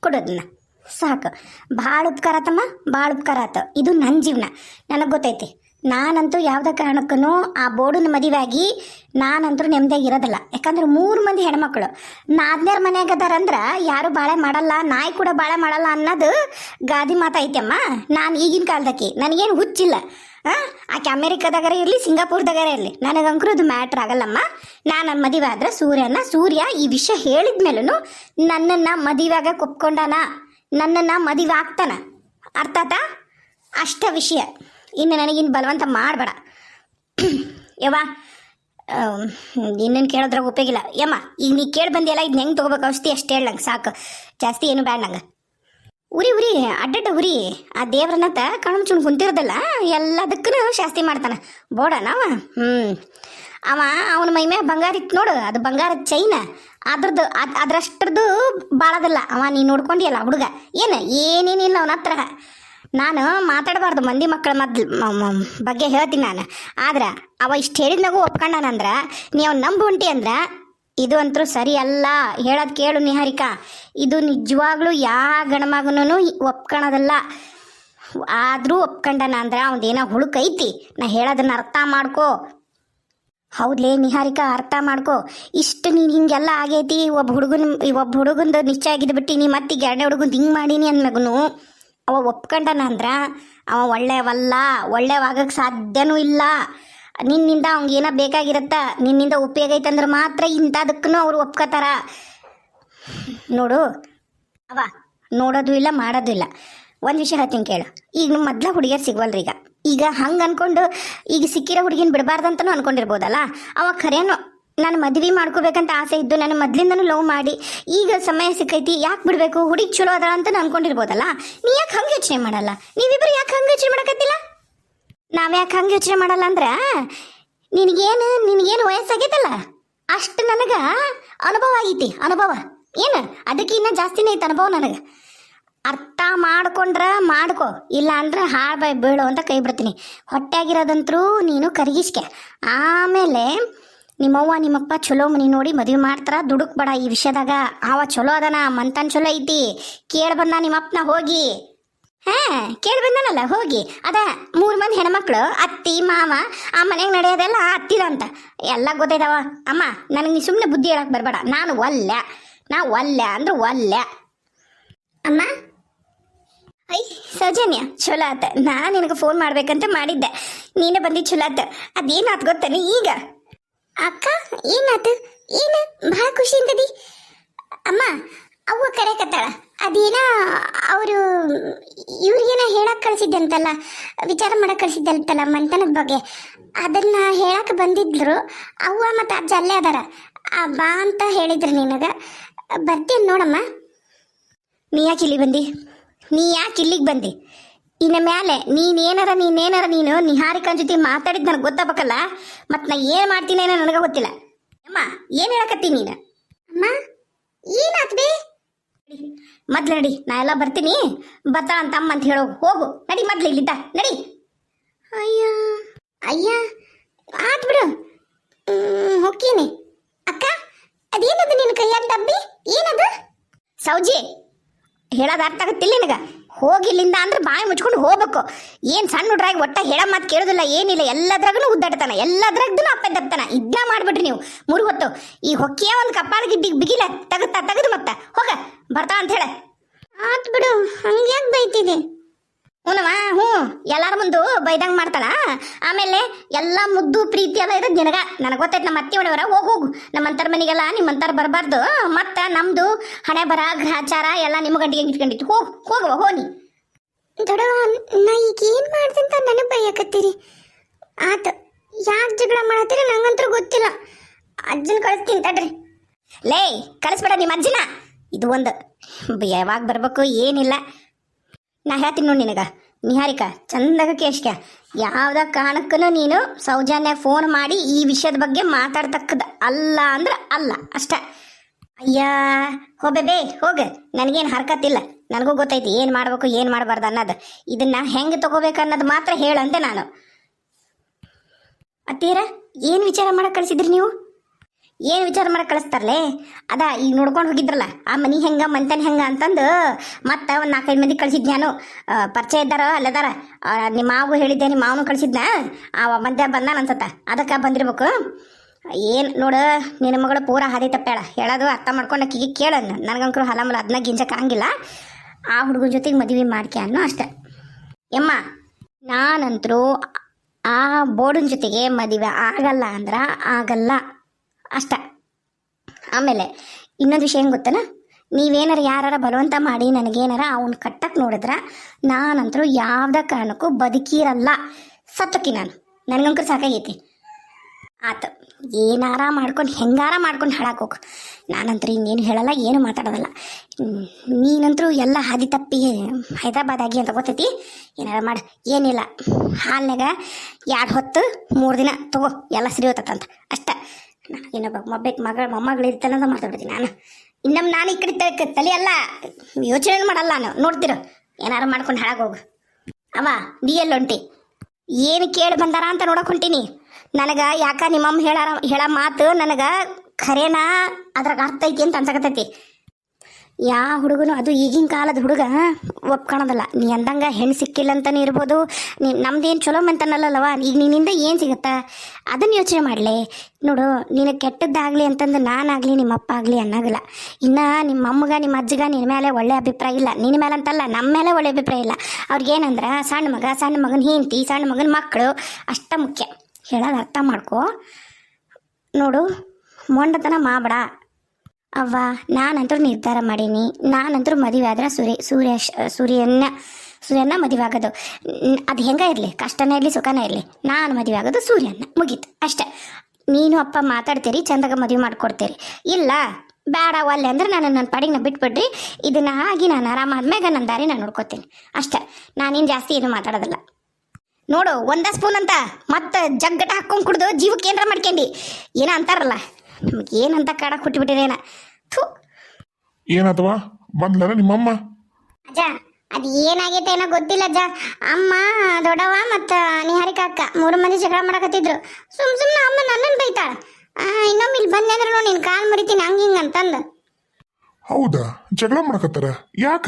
ಕೊಡೋದನ್ನ ಸಾಕು. ಭಾಳ ಉಪಕಾರ ಆತಮ್ಮ ಭಾಳ ಉಪಕಾರ ಆತ. ಇದು ನನ್ನ ಜೀವನ. ನನಗೆ ಗೊತ್ತೈತಿ ನಾನಂತೂ ಯಾವುದೇ ಕಾರಣಕ್ಕೂ ಆ ಬೋರ್ಡಿನ ಮದುವೆಯಾಗಿ ನಾನಂತೂ ನೆಮ್ಮದಿಯಾಗಿ ಇರೋದಿಲ್ಲ. ಯಾಕಂದ್ರೆ ಮೂರು ಮಂದಿ ಹೆಣ್ಮಕ್ಳು. ನಾದ್ನೇರ್ ಮನ್ಯಾಗ ಅದಾರಂದ್ರೆ ಯಾರು ಬಾಳೆ ಮಾಡಲ್ಲ ನಾಯಿ ಕೂಡ ಬಾಳೆ ಮಾಡಲ್ಲ ಅನ್ನೋದು ಗಾದಿ ಮಾತೈತಮ್ಮ ನಾನು ಈಗಿನ ಕಾಲದಕ್ಕೆ ನನಗೇನು ಹುಚ್ಚಿಲ್ಲ. ಆ, ಆಕೆ ಅಮೇರಿಕಾದಾಗರ ಇರಲಿ ಸಿಂಗಾಪುರ್ದಾಗರೇ ಇರಲಿ. ನನಗಂಕರು ಅದು ಮ್ಯಾಟ್ರ್ ಆಗಲ್ಲಮ್ಮ. ನಾನು ಮದುವೆ ಆದ್ರೆ ಸೂರ್ಯನ ಸೂರ್ಯ ಈ ವಿಷಯ ಹೇಳಿದ್ಮೇಲೂ ನನ್ನನ್ನು ಮದುವೆಯಾಗ ಒಪ್ಕೊಂಡಾನ, ನನ್ನನ್ನು ಮದುವೆ ಆಗ್ತಾನ. ಅರ್ಥಾತ ಅಷ್ಟ ವಿಷಯ. ಇನ್ನು ನನಗಿನ್ನು ಬಲವಂತ ಮಾಡಬೇಡ. ಯವ್ವ ಇನ್ನೇನು ಕೇಳೋದ್ರಾಗ ಉಪಯೋಗಿಲ್ಲ ಯಮ್ಮ, ಈಗ ನೀ ಕೇಳಿ ಬಂದಿಯಲ್ಲ ಇದನ್ನ ಹೆಂಗೆ ತೊಗೋಬೇಕು? ಔಷಧಿ ಅಷ್ಟು ಹೇಳಂಗೆ ಸಾಕು. ಜಾಸ್ತಿ ಏನು ಬೇಡ ನಂಗೆ. ಉರಿ ಉರಿ, ಅಡ್ಡಡ್ಡ ಉರಿ. ಆ ದೇವ್ರನ್ನತ್ತ ಚುಣ್ ಕುಂತಿರೋದಲ್ಲ ಎಲ್ಲದಕ್ಕೂ ಶಾಸ್ತಿ ಮಾಡ್ತಾನೆ. ಬೋಡ ನಾವ? ಹ್ಞೂ ಅವ ಅವನ ಮೈ ಮ್ಯಾಗ ಬಂಗಾರ ಇತ್ತು ನೋಡು, ಅದು ಬಂಗಾರದ ಚೈನ ಅದ್ರದ್ದು, ಅದು, ಅದ್ರಷ್ಟ್ರದ್ದು ಬಾಳದಲ್ಲ ಅವ ನೀ ನೋಡ್ಕೊಂಡಿಯಲ್ಲ ಹುಡುಗ. ಏನು ಏನೇನಿಲ್ಲ ಅವನ ಹತ್ರ. ನಾನು ಮಾತಾಡಬಾರ್ದು ಮಂದಿ ಮಕ್ಕಳ ಮದ್ಲು ಬಗ್ಗೆ ಹೇಳ್ತೀನಿ ನಾನು. ಆದ್ರೆ ಅವ ಇಷ್ಟು ಹೇಳಿದ್ನಾಗೂ ಒಪ್ಕೊಂಡಾನಂದ್ರೆ ನೀ ಅವ್ನು ನಂಬು ಹೊಂಟಿ ಅಂದ್ರೆ, ಇದು ಅಂತೂ ಸರಿ ಅಲ್ಲ. ಹೇಳೋದು ಕೇಳು ನಿಹಾರಿಕಾ. ಇದು ನಿಜವಾಗ್ಲೂ ಯಾವ ಗಣಮಗನೂ ಒಪ್ಕೊಳೋದಲ್ಲ ಆದರೂ ಒಪ್ಕೊಂಡನ ಅಂದ್ರೆ ಅವ್ನದೇನೋ ಹುಳುಕೈತಿ ನಾ ಹೇಳೋದನ್ನ ಅರ್ಥ ಮಾಡ್ಕೋ. ಹೌದ್ಲೇ ನಿಹಾರಿಕಾ, ಅರ್ಥ ಮಾಡ್ಕೊ. ಇಷ್ಟು ನೀನು ಹಿಂಗೆಲ್ಲ ಆಗೈತಿ ಒಬ್ಬ ಹುಡುಗನ ಒಬ್ಬ ಹುಡುಗಂದು ನಿಶ್ಚಯ ಆಗಿದ್ದು ಬಿಟ್ಟು ನೀ ಮತ್ತೆ ಎರಡನೇ ಹುಡುಗಂದು ಹಿಂಗೆ ಮಾಡೀನಿ ಮಗನು, ಅವ ಒಪ್ಕೊಂಡನ ಅಂದ್ರೆ ಅವ ಒಳ್ಳೆಯವಲ್ಲ ಒಳ್ಳೆಯವಾಗಕ್ಕೆ ಸಾಧ್ಯನೂ ಇಲ್ಲ. ನಿನ್ನಿಂದ ಅವ್ನಿಗೆ ಏನೋ ಬೇಕಾಗಿರತ್ತ, ನಿನ್ನಿಂದ ಉಪಯೋಗ ಐತಂದ್ರೆ ಮಾತ್ರ ಇಂಥದಕ್ಕೂ ಅವ್ರು ಒಪ್ಕೋತಾರ. ನೋಡು, ಅವ ನೋಡೋದು ಇಲ್ಲ, ಮಾಡೋದು ಇಲ್ಲ. ಒಂದು ವಿಷಯ ಹೇಳ್ತೀನಿ ಕೇಳು. ಈಗ ಮೊದ್ಲ ಹುಡುಗಿಯರು ಸಿಗವಲ್ರಿ ಈಗ. ಈಗ ಹಂಗೆ ಅನ್ಕೊಂಡು ಈಗ ಸಿಕ್ಕಿರೋ ಹುಡುಗಿನ ಬಿಡಬಾರ್ದಂತನೂ ಅನ್ಕೊಂಡಿರ್ಬೋದಲ್ಲ? ಅವ ಖರೇನು ನಾನು ಮದ್ವೆ ಮಾಡ್ಕೋಬೇಕಂತ ಆಸೆ ಇದ್ದು ನಾನು ಮೊದಲಿಂದನೂ ಲವ್ ಮಾಡಿ ಈಗ ಸಮಯ ಸಿಕ್ಕೈತಿ, ಯಾಕೆ ಬಿಡಬೇಕು? ಹುಡುಗಿ ಚಲೋ ಅದ ಅಂತ ಅನ್ಕೊಂಡಿರ್ಬೋದಲ್ಲ? ನೀ ಯಾಕೆ ಹಂಗೆ ಯೋಚನೆ ಮಾಡಲ್ಲ? ನೀವಿಬ್ಬರು ಯಾಕೆ ಹಂಗೆ ಯೋಚನೆ ಮಾಡಕತ್ತಿಲ್ಲ? ನಾವು ಯಾಕೆ ಹಂಗೆ ಯೋಚನೆ ಮಾಡಲ್ಲ ಅಂದ್ರೆ ನಿನಗೇನು ನಿನಗೇನು ವಯಸ್ಸಾಗೈತಲ್ಲ? ಅಷ್ಟು ನನಗೆ ಅನುಭವ ಆಗೈತಿ, ಅನುಭವ. ಏನು? ಅದಕ್ಕೆ ಇನ್ನ ಜಾಸ್ತಿನೇ ಐತೆ ಅನುಭವ ನನಗೆ. ಅರ್ಥ ಮಾಡ್ಕೊಂಡ್ರ ಮಾಡ್ಕೊ. ಇಲ್ಲ ಅಂದ್ರೆ ಹಾಳು ಬಾಯ್ ಬೀಳು ಅಂತ ಕೈ ಬಿಡ್ತೀನಿ. ಹೊಟ್ಟೆಯಾಗಿರೋದಂತ್ರೂ ನೀನು ಕರಗಿಸ್ಕೆ. ಆಮೇಲೆ ನಿಮ್ಮವ್ವ, ನಿಮ್ಮಪ್ಪ ಚಲೋ ಮನಿ ನೋಡಿ ಮದುವೆ ಮಾಡ್ತಾರ. ದುಡುಕ್ ಬೇಡ ಈ ವಿಷಯದಾಗ. ಅವ ಚಲೋ ಅದನ, ಮಂತನ್ ಚಲೋ ಐತಿ. ಕೇಳಿ ಬಂದ ನಿಮ್ಮಪ್ಪನ ಹೋಗಿ. ಹಾ, ಕೇಳಿ ಬಂದನಲ್ಲ, ಹೋಗಿ. ಅದ ಮೂರು ಮಂದಿ ಹೆಣ್ಮಕ್ಳು, ಅತ್ತಿ, ಮಾವ, ಆ ಮನೆಗೆ ನಡೆಯೋದೆಲ್ಲ ಅತ್ತಿದ ಅಂತ. ಎಲ್ಲ ಗೊತ್ತೈದವ ಅಮ್ಮ, ನನಗೆ ನೀ ಸುಮ್ಮನೆ ಬುದ್ಧಿ ಹೇಳಕ್ ಬರಬೇಡ. ನಾನು ಒಲ್ಲೆ. ನಾ ಒಲ್ಲೆ ಅಂದ್ರೆ ಒಲ್ಲೆ. ಅಮ್ಮ ಐ ಸೌಜನ್ಯ ಚಲೋ ಆತ. ನಾ ನಿನಗೆ ಫೋನ್ ಮಾಡ್ಬೇಕಂತ ಮಾಡಿದ್ದೆ. ನೀನೇ ಬಂದಿ ಚಲೋ ಆತ. ಅದೇನಾತ್ ಗೊತ್ತಾನೆ ಈಗ? ಅಕ್ಕ ಏನಾತು? ಏನು? ಭಾಳ ಖುಷಿ ಅಂತದಿ. ಅಮ್ಮ ಅವ್ವ ಕರೆಕತ್ತಾಳ. ಅದೇನ ಅವರು ಇವ್ರಿಗೇನ ಹೇಳಕ್ ಕಳ್ಸಿದ್ದಂತಲ್ಲ ವಿಚಾರ ಮಾಡಕ್ ಕಳ್ಸಿದ್ದಂತಲ್ಲ ಮಂತನದ ಬಗ್ಗೆ. ಅದನ್ನ ಹೇಳಕ್ ಬಂದಿದ್ರು ಅವ್ವ ಮತ್ತು ಅಜ್ಜ ಅಲ್ಲೇ ಅದಾರ. ಆ, ಬಾ ಅಂತ ಹೇಳಿದ್ರು ನಿನಗ. ಬರ್ತೀನಿ ನೋಡಮ್ಮ. ನೀ ಯಾಕೆ ಇಲ್ಲಿ ಬಂದಿ? ನೀ ಯಾಕೆ ಇಲ್ಲಿಗೆ ಬಂದಿ? ಇನ್ನ ಮ್ಯಾಲೆ ನೀನೇನಾರ ನೀನೇನಾರ ನೀನು ನಿಹಾರಿಕನ್ ಜೊತೆ ಮಾತಾಡಿದ್ ನನಗೆ ಗೊತ್ತಾಗಬೇಕಲ್ಲ? ಮತ್ತು ನಾ ಏನು ಮಾಡ್ತೀನಿ ಏನೋ ನನಗೆ ಗೊತ್ತಿಲ್ಲ. ಅಮ್ಮ ಏನು ಹೇಳಕತ್ತಿ ನೀನು? ಅಮ್ಮ ಏನಾತ್ ಬೇ ಮೊದ್ಲು ನಡಿ ನಾ ಎಲ್ಲ ಬರ್ತೀನಿ. ಬರ್ತಾಳ ಅಂತ ಅಮ್ಮ ಅಂತ ಹೇಳೋ. ಹೋಗು ನಡಿ ಮೊದ್ಲು ಇಲ್ಲಿದ್ದ ನಡಿ. ಅಯ್ಯ ಅಯ್ಯ ಆತ್ ಬಿಡು. ಹೋಗ್ತೀನಿ. ಅಕ್ಕ ಅದೇನದು ನಿನ್ನ ಕೈಯಾಗ ಡಬ್ಬಿ? ಏನದು? ಸೌಜಿ ಹೇಳೋದು ಅರ್ಥ ಆಗತ್ತಿಲ್ಲ ನಿನಗೆ? ಹೋಗಿಲ್ಲಿಂದ ಅಂದ್ರೆ ಬಾಯಿ ಮುಚ್ಕೊಂಡು ಹೋಗ್ಬೇಕು. ಏನು ಸಣ್ಣ ಹುಡ್ರಾಗಿ ಒಟ್ಟ ಹೇಳ ಮಾತು ಕೇಳೋದಿಲ್ಲ, ಏನಿಲ್ಲ ಎಲ್ಲದ್ರಾಗೂ ಉದ್ದಾಡ್ತಾನೆ ಎಲ್ಲದ್ರಾಗ್ದು ಅಪ್ಪ ದಪ್ತಾನ. ಇದನ್ನ ಮಾಡ್ಬಿಟ್ರಿ ನೀವು, ಮೂರು ಹೊತ್ತು. ಈ ಹೊಕ್ಕಿಯ ಒಂದು ಕಪ್ಪಾಳ ಗಿಡ್ಡಿಗೆ ಬಿಗಿಲ ತಗತ್ತ ತೆಗೆದು ಮತ್ತೆ, ಹೋಗ ಬರ್ತಾ ಅಂತ ಹೇಳ. ಆತ್ ಬಿಡು, ಹಂಗ್ಯಾಕ್ ಬೈತಿದೆ? ಹ್ಞೂನವ ಹ್ಞೂ ಎಲ್ಲಾರ ಮುಂದು ಬೈದಂಗ್ ಮಾಡ್ತಾಳ. ಆಮೇಲೆ ಎಲ್ಲ ಮುದ್ದು ಪ್ರೀತಿ ಎಲ್ಲ ಇರೋದು ನಿನಗ. ನನಗೆ ಗೊತ್ತೈತೆ ನಮ್ಮ ಅತ್ತೆ ಹೊಡೆಯವರ ಹೋಗಿ ಹೋಗು. ನಮ್ಮಂತರ ಮನೆಗೆಲ್ಲ ನಿಮ್ಮಂತರ ಬರಬಾರ್ದು. ಮತ್ತು ನಮ್ಮದು ಹಣೆ ಬರ ಗ್ರಹಚಾರ ಎಲ್ಲ ನಿಮ್ಮ ಗಂಟಿಗೆ ಇಟ್ಕೊಂಡಿತ್ತು ಹೋಗು ಹೋಗುವ ಹೋನಿ ದೊಡವ ನಾ. ಈಗ ಏನು ಮಾಡ್ತಂತ ನನಗೆ ಬೈಯಕತ್ತೀರಿ? ಆತ ಯಾಕೆ ಜಗಳ ಮಾಡತ್ತೀರಿ ನಂಗಂತೂ ಗೊತ್ತಿಲ್ಲ. ಅಜ್ಜನ ಕಳಿಸ್ತೀನಿ ತಡ್ರಿ. ಲೇ ಕಳಿಸ್ಬೇಡ ನಿಮ್ಮ ಅಜ್ಜನ. ಇದು ಒಂದು ಯಾವಾಗ ಬರ್ಬೇಕು ಏನಿಲ್ಲ. ನಾ ಹೇಳ್ತೀನಿ ನೋಡಿ ನಿನಗ. ನಿಹಾರಿಕ, ಚಂದಾಗ ಕೇಶ್ಕ ಯಾವ್ದ ಕಾರಣಕ್ಕೂ ನೀನು ಸೌಜನ್ಯ ಫೋನ್ ಮಾಡಿ ಈ ವಿಷಯದ ಬಗ್ಗೆ ಮಾತಾಡ್ತಕ್ಕದ ಅಲ್ಲ ಅಂದ್ರೆ ಅಲ್ಲ, ಅಷ್ಟ. ಅಯ್ಯ ಹೋಬೆ ಬೇ ಹೋಗ. ನನಗೇನು ಹರ್ಕತ್ತಿಲ್ಲ ನನಗೂ ಗೊತ್ತೈತಿ ಏನು ಮಾಡಬೇಕು, ಏನು ಮಾಡಬಾರ್ದು ಅನ್ನೋದು. ಇದನ್ನ ಹೆಂಗೆ ತಗೋಬೇಕು ಅನ್ನೋದು ಮಾತ್ರ ಹೇಳಂತೆ ನಾನು. ಅತ್ತೀರ, ಏನು ವಿಚಾರ ಮಾಡಕ್ಕೆ ಕಳಿಸಿದ್ರಿ ನೀವು? ಏನು ವಿಚಾರ ಮಾಡಕ್ಕೆ ಕಳಿಸ್ತಾರಲೇ? ಅದ, ಈಗ ನೋಡ್ಕೊಂಡು ಹೋಗಿದ್ರಲ್ಲ, ಆ ಮನಿ ಹೆಂಗ, ಮಂತನ್ ಹೆಂಗ ಅಂತಂದು ಮತ್ತೆ ಒಂದು ನಾಲ್ಕೈದು ಮಂದಿ ಕಳ್ಸಿದ್ನಾನು ಪರಿಚಯ ಇದ್ದಾರ ಅಲ್ಲದಾರ? ನಿಮ್ಮ ಮಾವು ಹೇಳಿದ್ದೆ ನಿಮ್ಮ ಮಾವನು ಕಳ್ಸಿದ್ನ? ಆ ಮಧ್ಯ ಬಂದಾನ ಅನ್ಸತ್ತ. ಅದಕ್ಕೆ ಬಂದಿರ್ಬೇಕು. ಏನು ನೋಡು, ನಿನ್ನ ಮಗಳು ಪೂರ ಹಾದಿ ತಪ್ಪೇಳ ಹೇಳೋದು ಅರ್ಥ ಮಾಡ್ಕೊಂಡು ಆಕಿಗೆ ಕೇಳ. ನನಗಂಕರು ಹಲಮಲ ಅದನ್ನ ಗಿಂಜಕ್ಕೆ ಹಂಗಿಲ್ಲ ಆ ಹುಡುಗನ ಜೊತೆಗೆ ಮದುವೆ ಮಾಡ್ಕೆ ಅನ್ನೋ ಅಷ್ಟೆ. ಯಮ್ಮ ನಾನಂತರೂ ಆ ಬೋರ್ಡಿನ ಜೊತೆಗೆ ಮದುವೆ ಆಗಲ್ಲ ಅಂದ್ರ ಆಗಲ್ಲ. ಅಷ್ಟ. ಆಮೇಲೆ ಇನ್ನೊಂದು ವಿಷಯ ಏನು ಗೊತ್ತನ? ನೀವೇನಾರ ಯಾರು ಬಲವಂತ ಮಾಡಿ ನನಗೇನಾರ ಅವನು ಕಟ್ಟಕ್ಕೆ ನೋಡಿದ್ರೆ ನಾನಂತರೂ ಯಾವುದೇ ಕಾರಣಕ್ಕೂ ಬದುಕಿರಲ್ಲ. ಸತ್ತೋಕಿ ನಾನು. ನನಗಂಕರು ಸಾಕಾಗೈತಿ. ಆತು, ಏನಾರ ಮಾಡ್ಕೊಂಡು ಹೆಂಗಾರ ಮಾಡ್ಕೊಂಡು ಹೋಗು. ನಾನಂತರೂ ಇನ್ನೇನು ಹೇಳಲ್ಲ, ಏನು ಮಾತಾಡೋದಲ್ಲ. ನೀನಂತರೂ ಎಲ್ಲ ಹಾದಿ ತಪ್ಪಿ ಹೈದ್ರಾಬಾದಾಗಿ ಅಂತ ಗೊತ್ತೈತಿ? ಏನಾರ ಮಾಡು, ಏನಿಲ್ಲ. ಹಾಲ್ನಾಗ ಎರಡು ಹೊತ್ತು ಮೂರು ದಿನ ತಗೋ, ಎಲ್ಲ ಸರಿ ಹೋತಂತ ಅಷ್ಟ. ಇನ್ನೊಬ್ಬ ಮೊಬ್ಬೆಕ್ ಮಗಳ ಮೊಮ್ಮಗಳು ಇರ್ತಾನೆ ಅಂತ ಮಾತಾಡ್ತೀನಿ ನಾನು. ಇನ್ನೊಮ್ಮೆ ನಾನು ಈ ಕಡೆ ತಲೆ- ತಲೆ ಅಲ್ಲ ಯೋಚನೆ ಮಾಡಲ್ಲ ನಾನು. ನೋಡ್ತಿರು, ಏನಾರು ಮಾಡ್ಕೊಂಡು ಹಾಳಾಗ್ ಹೋಗು. ಅವ, ನೀ ಎಲ್ಲೊಂಟಿ ಏನು ಕೇಳಿ ಬಂದಾರ ಅಂತ ನೋಡಕ್ ಹೊಂಟೀನಿ. ನನಗೆ ಯಾಕ ನಿಮ್ಮಮ್ಮ ಹೇಳಾರ ಹೇಳ ಮಾತು ನನಗೆ ಖರೇನಾ ಅದ್ರಾಗ ಅರ್ಥ ಐತಿ ಅಂತ ಅನ್ಸಕತ್ತೈತಿ. ಯಾ ಹುಡುಗನು ಅದು ಈಗಿನ ಕಾಲದ ಹುಡುಗ ಒಪ್ಕೊಳೋದಲ್ಲ. ನೀ ಅಂದಂಗ ಹೆಣ್ಣು ಸಿಕ್ಕಿಲ್ಲ ಅಂತಾನೆ ಇರ್ಬೋದು. ನೀ ನಮ್ದೇನು ಚಲೋ ಮಂತನಲ್ಲವ ಈಗ ನಿನ್ನಿಂದ ಏನು ಸಿಗುತ್ತಾ? ಅದನ್ನ ಯೋಚನೆ ಮಾಡಲಿ. ನೋಡು ನಿನಗೆ ಕೆಟ್ಟದ್ದಾಗಲಿ ಅಂತಂದು ನಾನಾಗಲಿ ನಿಮ್ಮ ಅಪ್ಪ ಆಗಲಿ ಅನ್ನಾಗಲ್ಲ. ಇನ್ನು ನಿಮ್ಮ ಅಮ್ಮಗ ನಿಮ್ಮ ಅಜ್ಜಗ ನಿನ್ನ ಮೇಲೆ ಒಳ್ಳೆ ಅಭಿಪ್ರಾಯ ಇಲ್ಲ. ನಿನ್ನ ಮೇಲೆ ಅಂತಲ್ಲ ನಮ್ಮ ಮೇಲೆ ಒಳ್ಳೆ ಅಭಿಪ್ರಾಯ ಇಲ್ಲ. ಅವ್ರಿಗೇನಂದ್ರೆ, ಸಣ್ಣ ಮಗ, ಸಣ್ಣ ಮಗನ ಹೆಂಡತಿ, ಸಣ್ಣ ಮಗನ ಮಕ್ಕಳು ಅಷ್ಟ ಮುಖ್ಯ. ಹೇಳೋದು ಅರ್ಥ ಮಾಡ್ಕೋ. ನೋಡು, ಮೊಂಡತನ ಮಾಡಬೇಡ ಅವ್ವ ನಾನಂತೂ ನಿರ್ಧಾರ ಮಾಡೀನಿ. ನಾನಂತೂ ಮದುವೆ ಆದ್ರೆ ಸೂರ್ಯ ಸೂರ್ಯ ಸೂರ್ಯನ ಸೂರ್ಯನ ಮದುವೆ ಆಗೋದು. ಅದು ಹೆಂಗ ಇರಲಿ? ಕಷ್ಟನೇ ಇರಲಿ, ಸುಖನೇ ಇರಲಿ. ನಾನು ಮದುವೆ ಆಗೋದು ಸೂರ್ಯನ ಮುಗೀತು. ಅಷ್ಟೆ. ನೀನು ಅಪ್ಪ ಮಾತಾಡ್ತೀರಿ, ಚಂದಾಗ ಮದುವೆ ಮಾಡ್ಕೊಡ್ತೀರಿ. ಇಲ್ಲ ಬೇಡ ಒಲ್ಲೆ ಅಂದ್ರೆ ನಾನು ನನ್ನ ಪಾಡಿಗೆ ನಾ ಬಿಟ್ಬಿಡ್ರಿ. ಇದನ್ನ ಆಗಿ ನಾನು ಆರಾಮಾದ್ಮ್ಯಾಗ ನನ್ನ ದಾರಿ ನಾನು ನೋಡ್ಕೋತೀನಿ. ಅಷ್ಟೇ. ನಾನೇನು ಜಾಸ್ತಿ ಏನು ಮಾತಾಡೋದಿಲ್ಲ. ನೋಡು, ಒಂದ ಸ್ಪೂನ್ ಅಂತ ಮತ್ತೆ ಜಗ್ಗಟ ಹಾಕೊಂಡು ಕುಡ್ದು ಜೀವಕ್ಕೆ ಏನಾರ ಮಾಡ್ಕೊಂಡಿ. ಏನೋ ಅಂತಾರಲ್ಲ. ಏನಂತ ಕಾಡ ಹುಟ್ಟಿಬಿಟ್ಟಿರೇನ ಥು. ಏನಾತವ? ಬಂದ್ಲನ ನಿಮ್ಮಮ್ಮ? ಅಜ್ಜ ಅದು ಏನಾಗೈತೆ ಏನೋ ಗೊತ್ತಿಲ್ಲ ಅಜ್ಜ. ಅಮ್ಮ ದೊಡ್ಡವ ಮತ್ತು ನಿಹಾರಿಕ ಅಕ್ಕ ಮೂರು ಮಂದಿ ಜಗಳ ಮಾಡಕತ್ತಿದ್ರು. ಸುಮ್ ಸುಮ್ಮನೆ ಅಮ್ಮ ನನ್ನನ್ನು ಬೈತಾಳ. ಇನ್ನೊಮ್ಮೆ ಇಲ್ಲಿ ಬಂದೆ ಅಂದ್ರೆ ನೋಡಿ ನಿನ್ನ ಕಾಲು ಮುರಿತೀನಿ ಹಂಗೆ ಹಿಂಗೆ ಅಂತಂದು. ಹೌದಾ? ಜಗಳ ಮಾಡಕತ್ತಾರ? ಯಾಕ?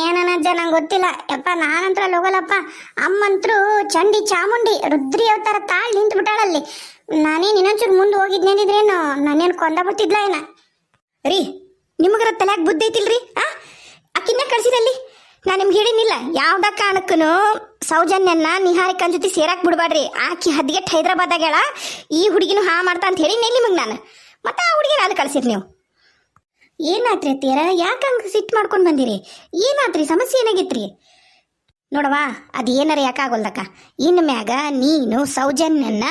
ಏನನಜ್ಜ ನಂಗೆ ಗೊತ್ತಿಲ್ಲ. ಯಪ್ಪ ನಾನಂತ್ರ ಅಲ್ಲಿ ಹೋಗಲ್ಲಪ್ಪ. ಅಮ್ಮಂತ್ರು ಚಂಡಿ ಚಾಮುಂಡಿ ರುದ್ರಿ ಅವತಾರ ತಾಳ್ ನಿಂತು ಬಿಟ್ಟಾಳಲ್ಲಿ ನಾನೇನು ಇನ್ನೊಂಚೂರು ಮುಂದೆ ಹೋಗಿದ್ನೇನಿದ್ರೇನು ನಾನೇನು ಕೊಂದ ಬಿಟ್ಟಿದ್ಲ ಏನ? ರೀ, ನಿಮಗರ ತಲೆಯಾಗ ಬುದ್ಧಿ ಐತಿಲ್ರಿ? ಆ? ಅಕ್ಕಿನ್ನ ಕಳ್ಸಿರಲ್ಲಿ. ನಾನು ನಿಮ್ಗೆ ಹೇಳಿನಿಲ್ಲ, ಯಾವ್ದ ಕಾರಣಕ್ಕೂ ಸೌಜನ್ಯನ್ನ ನಿಹಾರಿಕನ್ ಜೊತೆ ಸೇರಾಕ್ ಬಿಡ್ಬಾಡ್ರಿ ಆಕಿ ಹದ್ಗೆಟ್ ಹೈದ್ರಾಬಾದಾಗ್ಯಾಳ ಈ ಹುಡುಗಿನ ಹಾ ಮಾಡ್ತಾ ಅಂತ ಹೇಳಿ ನಿಮಗೆ ನಾನು. ಮತ್ತೆ ಆ ಹುಡುಗಿನ ಅಲ್ಲಿ ಕಳ್ಸಿರಿ ನೀವು? ಏನಾತ್ರಿ ಅತ್ತಿಯರ? ಯಾಕೆ ಹಂಗೆ ಸಿಟ್ಟು ಮಾಡ್ಕೊಂಡು ಬಂದಿರಿ? ಏನಾತ್ರಿ ಸಮಸ್ಯೆ ಏನಾಗಿತ್ರಿ? ನೋಡವಾ ಅದು ಏನಾರ ಯಾಕಾಗೋಲ್ದಕ್ಕ? ಇನ್ನು ಮ್ಯಾಗ ನೀನು ಸೌಜನ್ಯನ್ನ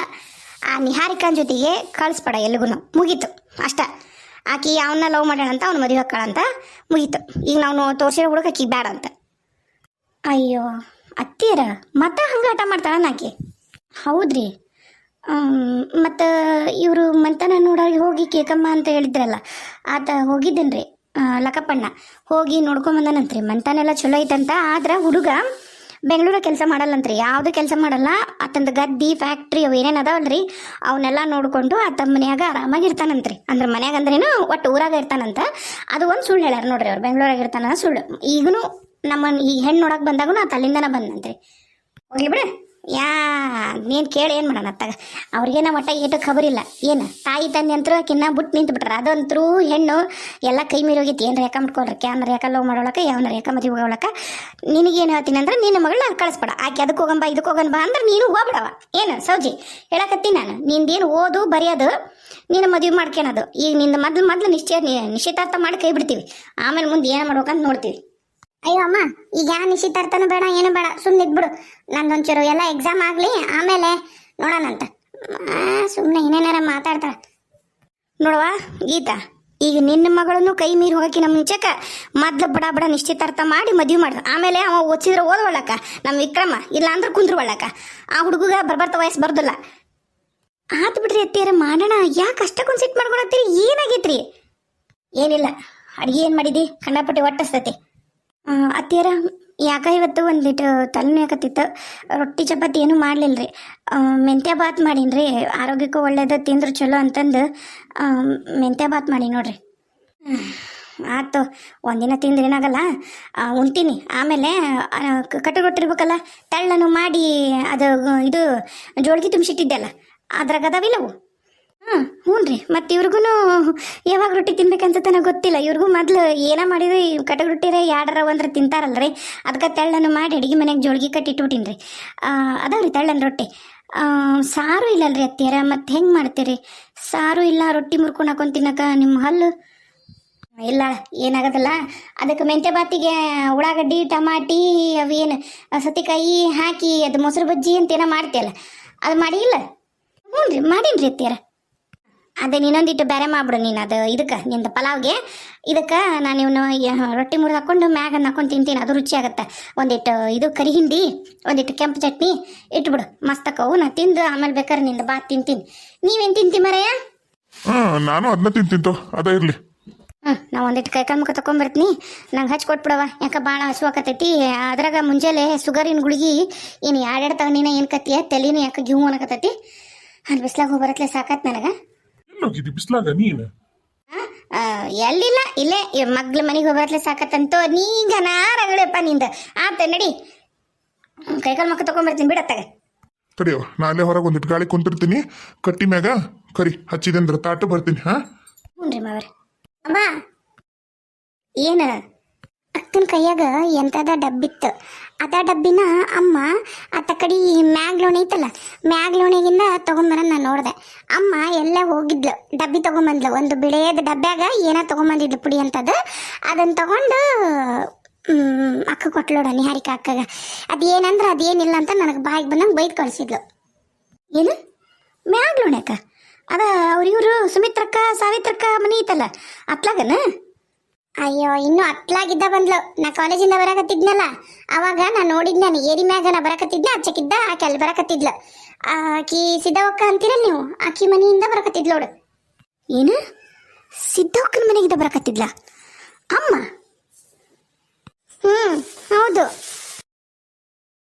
ಆ ನಿಹಾರಿಕನ್ ಜೊತೆಗೆ ಕಳಿಸ್ಬೇಡ ಎಲ್ಲಿಗೂ ಮುಗೀತು. ಅಷ್ಟ. ಆಕಿ ಅವನ್ನ ಲವ್ ಮಾಡೋಣ ಅಂತ ಅವ್ನು ಮದುವೆ ಹಾಕಳಂತ ಮುಗೀತು. ಈಗ ನಾವು ತೋರಿಸಿರೋ ಹುಡುಗ ಆಕಿ ಬೇಡ ಅಂತ. ಅಯ್ಯೋ ಅತ್ತೀರ ಮತ್ತೆ ಹಂಗೆ ಆಟ ಮಾಡ್ತಾಳ ನಾಕಿ ಹೌದ್ರಿ. ಮತ್ತು ಇವರು ಮಂತನ ನೋಡೋರಿಗೆ ಹೋಗಿ ಕೇಕಮ್ಮ ಅಂತ ಹೇಳಿದ್ರಲ್ಲ, ಆತ ಹೋಗಿದ್ದೇನ್ರಿ ಲಕ್ಕಪ್ಪಣ್ಣ. ಹೋಗಿ ನೋಡ್ಕೊಂಬಂದನಂತ್ರಿ ಮಂತನೆಲ್ಲ ಚಲೋ ಐತಂತ, ಆದ್ರೆ ಹುಡುಗ ಬೆಂಗಳೂರ ಕೆಲಸ ಮಾಡಲ್ಲಂತ್ರಿ, ಯಾವುದು ಕೆಲಸ ಮಾಡಲ್ಲ ಆತಂದ ಗದ್ದಿ ಫ್ಯಾಕ್ಟ್ರಿ ಅವು ಏನೇನು ಅದಾವಲ್ರಿ ಅವನ್ನೆಲ್ಲ ನೋಡಿಕೊಂಡು ಆತ ಮನ್ಯಾಗ ಆರಾಮಾಗಿ ಇರ್ತಾನಂತ್ರಿ. ಅಂದ್ರೆ ಮನ್ಯಾಗ ಅಂದ್ರೇನು ಒಟ್ಟು ಊರಾಗ ಇರ್ತಾನಂತ, ಅದು ಒಂದು ಸುಳ್ಳು ಹೇಳ್ಯಾರ ನೋಡ್ರಿ ಅವ್ರು, ಬೆಂಗಳೂರಾಗ ಇರ್ತಾನ ಸುಳ್ಳು. ಈಗನು ನಮ್ಮ ಈ ಹೆಣ್ಣು ನೋಡಕ್ ಬಂದಾಗೂ ನಾ ತಲ್ಲಿಂದನ ಬಂದಂತ್ರಿ ಹೋಗ್ಲಿ ಬಿಡ. ಯಾ, ನೀನು ಕೇಳಿ ಏನು ಮಾಡೋಣ ಅತ್ತಾಗ? ಅವ್ರಿಗೇನ ಒಟ್ಟ ಏಟು ಖಬರಿಲ್ಲ. ಏನು, ತಾಯಿ ತಂದೆ ಅಂತರೂ ಕಿನ್ನ ಬಿಟ್ಟು ನಿಂತು ಬಿಟ್ರ ಅದಂತರೂ ಹೆಣ್ಣು ಎಲ್ಲ ಕೈ ಮೀರಿ ಹೋಗಿತ್ತು. ಏನು ರೇಖಾ ಮುಟ್ಕೊಳ್ರಿ ಕ್ಯಾನ್ ರೇಖಾ ಲವ್ ಮಾಡೋಳಕ್ಕೆ ಯಾವನ ರೇಖಾ ಮದುವೆ ಹೋಗೋಳಕ್ಕೆ ನಿನಗೇನು ಹೇಳ್ತೀನಿ ಅಂದ್ರೆ ನಿನ್ನ ಮಗಳನ್ನ ಕಳಿಸ್ಬೇಡ. ಆಕೆ ಅದಕ್ಕೆ ಹೋಗಂಬ ಇದಕ್ಕೆ ಹೋಗನ್ ಬಾ ಅಂದ್ರೆ ನೀನು ಹೋಗ್ಬಿಡವ. ಏನು, ಸೌಜಿ ಹೇಳಕತ್ತೀನಿ ನಾನು. ನಿಂದೇನು ಓದು, ಬರೆಯೋದು, ನೀನು ಮದುವೆ ಮಾಡ್ಕೊಳೋದು. ಈಗ ನಿಂದು ಮೊದಲು ಮೊದಲು ನಿಶ್ಚಯ, ನಿಶ್ಚಿತಾರ್ಥ ಮಾಡಿ ಕೈ ಬಿಡ್ತೀವಿ. ಆಮೇಲೆ ಮುಂದೆ ಏನು ಮಾಡ್ಬೇಕಂತ ನೋಡ್ತೀವಿ. ಅಯ್ಯೋ ಅಮ್ಮ, ಈಗ ಯಾ ನಿಶ್ಚಿತಾರ್ಥನೂ ಬೇಡ, ಏನು ಬೇಡ ಸುಮ್ಮನೆ ಇದ್ಬಿಡು. ನಂದೊಂಚೂರು ಎಲ್ಲ ಎಕ್ಸಾಮ್ ಆಗಲಿ, ಆಮೇಲೆ ನೋಡೋಣಂತ ಸುಮ್ಮನೆ ಏನೇನಾರ ಮಾತಾಡ್ತಾಳೆ. ನೋಡವಾ, ಗೀತಾ, ಈಗ ನಿನ್ನ ಮಗಳನ್ನು ಕೈ ಮೀರಿ ಹೋಗಕ್ಕಿನ ಮುಂಚೆಕ ಮೊದ್ಲು ಬಡ ಬಡ ನಿಶ್ಚಿತಾರ್ಥ ಮಾಡಿ ಮದುವೆ ಮಾಡ್ದ ಆಮೇಲೆ ಅವ ಓದಿಸಿದ್ರೆ ಓದ್ವಳ್ಳಕ್ಕ ನಮ್ಮ ವಿಕ್ರಮ ಇಲ್ಲ ಅಂದ್ರೆ ಕುಂದ್ರವಳ್ಳಕ್ಕ. ಆ ಹುಡುಗಗ ಬರ್ಬರ್ತ ವಯಸ್ಸು ಬರ್ದಲ್ಲ. ಆತ್ ಬಿಡ್ರಿ ಅತ್ತಿಯರ ಮಾಡೋಣ ಯಾಕೆ ಅಷ್ಟಕ್ಕೊಂದು ಸಿಟ್ಟು ಮಾಡ್ಕೊಳತ್ತೀರಿ? ಏನಾಗೈತ್ರಿ? ಏನಿಲ್ಲ, ಅಡುಗೆ ಏನು ಮಾಡಿದಿ? ಕಣ್ಣಪಟ್ಟಿ ಒಟ್ಟಿಸ್ತೈತಿ ಅತ್ತಿಯರ ಯಾಕ ಇವತ್ತು ಒಂದಿಟ್ಟು ತಲೆನೋಯಕತ್ತಿತ್ತು ರೊಟ್ಟಿ ಚಪಾತಿ ಏನೂ ಮಾಡಲಿಲ್ಲ ರೀ ಮೆಂತ್ಯ ಬಾತ್ ಮಾಡೀನಿ ರೀ ಆರೋಗ್ಯಕ್ಕೂ ಒಳ್ಳೇದು, ತಿಂದ್ರೆ ಚಲೋ ಅಂತಂದು ಮೆಂತ್ಯ ಬಾತ್ ಮಾಡಿ ನೋಡ್ರಿ. ಆಯ್ತು ಒಂದಿನ ತಿಂದ್ರೆ ಏನಾಗಲ್ಲ ಉಣ್ತೀನಿ. ಆಮೇಲೆ ಕಟ್ಟುಗೊಟ್ಟಿರ್ಬೇಕಲ್ಲ ತೆಳ್ಳನು ಮಾಡಿ ಅದು, ಇದು ಜೋಳಿಗೆ ತುಂಬಿಸಿಟ್ಟಿದ್ದೆಲ್ಲ. ಅದ್ರಾಗ ಅದಾವಿಲ್ಲವು ಹಾಂ ಹ್ಞೂ ರೀ ಮತ್ತು ಇವ್ರಿಗೂ ಯಾವಾಗ ರೊಟ್ಟಿ ತಿನ್ಬೇಕಂತ ನನಗೆ ಗೊತ್ತಿಲ್ಲ. ಇವ್ರಿಗೂ ಮೊದ್ಲು ಏನ ಮಾಡಿದ್ರೆ ಈ ಕಟಕ್ ರೊಟ್ಟಿರ ಯಾಡರ ಒಂದ್ರ ತಿಂತಾರಲ್ಲ ರೀ ಅದಕ್ಕೆ ತೆಳ್ಳನ್ನು ಮಾಡಿ ಅಡಿಗೆ ಮನೆಗೆ ಜೋಳಿಗೆ ಕಟ್ಟಿ ಅದಾವ ರೀ ಅದಾವ್ರಿ ತೆಳ್ಳನ ರೊಟ್ಟಿ. ಸಾರು ಇಲ್ಲಲ್ರಿ ಅತ್ತಿಯರ. ಮತ್ತು ಹೆಂಗೆ ಮಾಡ್ತೀರಿ? ಸಾರು ಇಲ್ಲ, ರೊಟ್ಟಿ ಮುರ್ಕೊಂಡು ಹಾಕೊಂಡು ತಿನ್ನಕ ನಿಮ್ಮ ಹಲ್ಲು. ಇಲ್ಲ, ಏನಾಗದಲ್ಲ. ಅದಕ್ಕೆ ಮೆಂತ್ಯ ಬಾತಿಗೆ ಉಳ್ಳಾಗಡ್ಡಿ, ಟಮಾಟಿ ಅವೇನು ಸತಿಕಾಯಿ ಹಾಕಿ ಅದು ಮೊಸರು ಬಜ್ಜಿ ಅಂತ ಏನೋ ಮಾಡ್ತೀಯಲ್ಲ. ಅದು ಮಾಡಿ ಇಲ್ಲ? ಹ್ಞೂ ರೀ ಮಾಡೀನಿ ರೀ ಅತ್ತಿಯರ. ಅದೇ ಇನ್ನೊಂದಿಟ್ಟು ಬೇರೆ ಮಾಡ್ಬಿಡು ನೀನು ಅದು ಇದಕ್ಕೆ ನಿಂದು ಪಲಾವ್ಗೆ. ಇದಕ್ಕೆ ನಾನು ಇವನು ರೊಟ್ಟಿ ಮುರಿದು ಹಾಕೊಂಡು ಮ್ಯಾಗ ಹಾಕೊಂಡು ತಿಂತೀನಿ ಅದು ರುಚಿ ಆಗುತ್ತೆ. ಒಂದಿಟ್ಟು ಇದು ಕರಿ ಹಿಂಡಿ ಒಂದಿಟ್ಟು ಕೆಂಪು ಚಟ್ನಿ ಇಟ್ಬಿಡು ಮಸ್ತಕ್ಕವು ನಾ ತಿಂದು ಆಮೇಲೆ ಬೇಕಾದ್ರೆ ನಿಂದು ಬಾತ್ ತಿಂತೀನಿ. ನೀವೇನು ತಿಂತಿ ಮರಯ್ಯ ಹಾ ನಾನು ಅದನ್ನ ತಿಂತಿಂತು ಅದೇ ಇರಲಿ. ಹ್ಞೂ ನಾ ಒಂದಿಟ್ಟು ಕೈಕಾಲು ಮುಖ ತೊಗೊಂಬರ್ತೀನಿ ನಂಗೆ ಹಚ್ಚಿ ಕೊಟ್ಬಿಡವ ಯಾಕೆ ಭಾಳ ಹಸುವಾಕತೈತಿ ಅದ್ರಾಗ ಮುಂಜಾನೆ ಸುಗರಿನ ಗುಳಿಗೆ ಏನು ಎರಡೆರಡು ತಗೊಂಡಿನ ಏನು ಕತ್ತಿಯ ತಲೆನೂ ಯಾಕೆ ಗ್ಯೂ ಅನ್ನಕತ್ತೈತಿ ಅಲ್ಲಿ ಬಿಸ್ಲಾಗ ಹೋಗಿ ಬರತ್ಲೆ ಸಾಕತ್ ನನಗೆ. ಎಲ್ಲೋಗಿದ್ದಿ ಬಿಸ್ಲಾಗ ನೀನು. ಆ, ಎಲ್ಲಿಲ್ಲ? ಇಲ್ಲೇ ಮಗ್ಳ ಮನೆಗೆ ಹೋಗ್ಬರ್ಲೆ ಸಾಕತ್ತಂತೋ ನೀಗ ನಾರಗಳಪ್ಪ ನಿಂದ. ಆತ ನಡಿ. ಕೈಕಾಲು ಮಕ್ಕ ತಗೊಂಡ್ಬರ್ತೀನಿ ಬಿಡತ್ತಾಗ ತಡಿಯವ ನಾ ಅಲ್ಲೇ ಹೊರಗೆ ಒಂದಿಟ್ಟು ಗಾಳಿ ಕುಂತಿರ್ತೀನಿ. ಕಟ್ಟಿ ಮ್ಯಾಗ ಕರಿ ಹಚ್ಚಿದೆ ಅಂದ್ರೆ ತಾಟು ಬರ್ತೀನಿ ಹಾ? ಹ್ಞೂ ರೀ ಮಾವ್ರ. ಅಮ್ಮ! ಏನ? ಅಕ್ಕನ ಕೈಯಾಗ ಎಂಥದ ಡಬ್ಬಿತ್ತು. ಅದ ಡಬ್ಬಿನ ಅಮ್ಮ ಆತ ಕಡೆ ಮ್ಯಾಗ್ ಲೋಣಿ ಐತಲ್ಲ, ಮ್ಯಾಗ್ ಲೋಣಿಗಿಂದ ತಗೊಂಬರ ನಾನು ನೋಡಿದೆ. ಅಮ್ಮ ಎಲ್ಲ ಹೋಗಿದ್ಲು, ಡಬ್ಬಿ ತಗೊಂಬಂದ್ಲು, ಒಂದು ಬಿಳೆಯದ ಡಬ್ಬ್ಯಾಗ ಏನೋ ತಗೊಂಬಂದಿದ್ಲು ಪುಡಿ ಅಂತದ. ಅದನ್ನ ತಗೊಂಡು ಅಕ್ಕ ಕೊಟ್ಲೋಡ ನಿಹಾರಿಕ ಅಕ್ಕಗ. ಅದೇನಂದ್ರೆ ಅದೇನಿಲ್ಲ ಅಂತ ನನಗೆ ಬಾಯಿಗೆ ಬಂದಂಗೆ ಬೈದು ಕಳಿಸಿದ್ಲು. ಏನು? ಮ್ಯಾಗ್ ಅಕ್ಕ ಅದ ಅವ್ರಿವರು ಸುಮಿತ್ರಕ್ಕ, ಸಾವಿತ್ರಕ್ಕ ಮನಿ ಐತಲ್ಲ, ಅತ್ಲಾಗನ? ಅಯ್ಯೋ, ಇನ್ನು ಅತ್ಲಾಗಿದ್ದ ಬಂದ್ಲು. ನಾ ಕಾಲೇಜಿಂದ ಬರಕತ್ತಿದ್ನಲ್ಲ, ಅವಾಗ ನಾ ನೋಡಿದ್ ನಾನು ಏರಿ ಮ್ಯಾಗ ನಾ ಬರಕತ್ತಿದ್ನ ಆಚೆಕಿದ್ದ ಆಕೆ ಅಲ್ಲಿ ಬರಕತ್ತಿದ್ಲ. ಆಕಿ ಸಿದ್ದವಕ್ಕ ಅಂತೀರ ನೀವು? ಆಕಿ ಮನೆಯಿಂದ ಬರಕತ್ತಿದ್ಲು ನೋಡು. ಏನು? ಸಿದ್ದವಕ್ಕನ ಮನೆಗಿಂದ ಬರಕತ್ತಿದ್ಲ? ಅಮ್ಮ? ಹ್ಮ್, ಹೌದು.